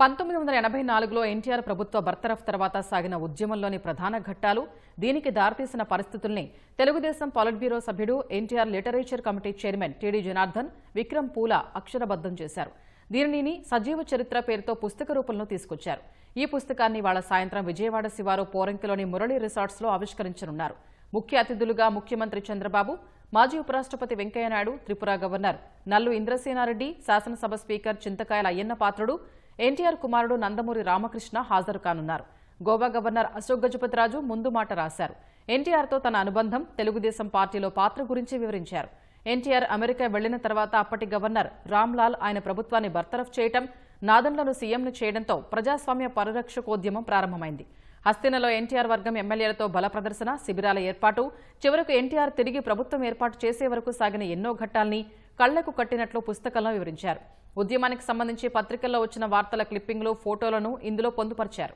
పంతొమ్మిది వందల ఎనభై నాలుగులో ఎన్టీఆర్ ప్రభుత్వ బర్తరఫ్ తర్వాత సాగిన ఉద్యమంలోని ప్రధాన ఘట్టాలు దీనికి దారితీసిన పరిస్థితుల్ని తెలుగుదేశం పాలిట్ బ్యూరో సభ్యుడు NTR literature committee chairman TD Janardhan Vikram పూల అక్షరబద్దం చేశారు. దీనిని సజీవ చరిత్ర పేరుతో పుస్తక రూపంలో తీసుకొచ్చారు. ఈ పుస్తకాన్ని వాళ్ళ సాయంత్రం విజయవాడ శివారు పోరంకిలోని మురళి రిసార్ట్స్లో ఆవిష్కరించనున్నారు. ముఖ్య అతిథులుగా ముఖ్యమంత్రి చంద్రబాబు మాజీ ఉపరాష్ట్రపతి వెంకయ్యనాయుడు త్రిపుర గవర్నర్ నల్లు ఇంద్రసేనారెడ్డి శాసనసభ స్పీకర్ చింతకాయల అయ్యన్న పాత్రుడు ఎన్టీఆర్ కుమారుడు నందమూరి రామకృష్ణ హాజరు కానున్నారు. గోవా గవర్నర్ అశోక్ గజపతిరాజు ముందు మాట రాశారు. ఎన్టీఆర్తో తన అనుబంధం తెలుగుదేశం పార్టీలో పాత్ర గురించి వివరించారు. ఎన్టీఆర్ అమెరికా వెళ్ళిన తర్వాత అప్పటి గవర్నర్ రామ్లాల్ ఆయన ప్రభుత్వాన్ని బర్తరఫ్ చేయటం నాదన్లను సీఎంను చేయడంతో ప్రజాస్వామ్య పరిరక్షకోద్యమం ప్రారంభమైంది. హస్తినలో ఎన్టీఆర్ వర్గం ఎమ్మెల్యేలతో బల ప్రదర్శన శిబిరాల ఏర్పాటు చివరకు ఎన్టీఆర్ తిరిగి ప్రభుత్వం ఏర్పాటు చేసే వరకు సాగిన ఎన్నో ఘట్టాల్ని కళ్ళకు కట్టినట్లు పుస్తకంలో వివరించారు. ఉద్యమానికి సంబంధించి పత్రికల్లో వచ్చిన వార్తల క్లిప్పింగ్లు ఫోటోలను ఇందులో పొందుపరిచారు.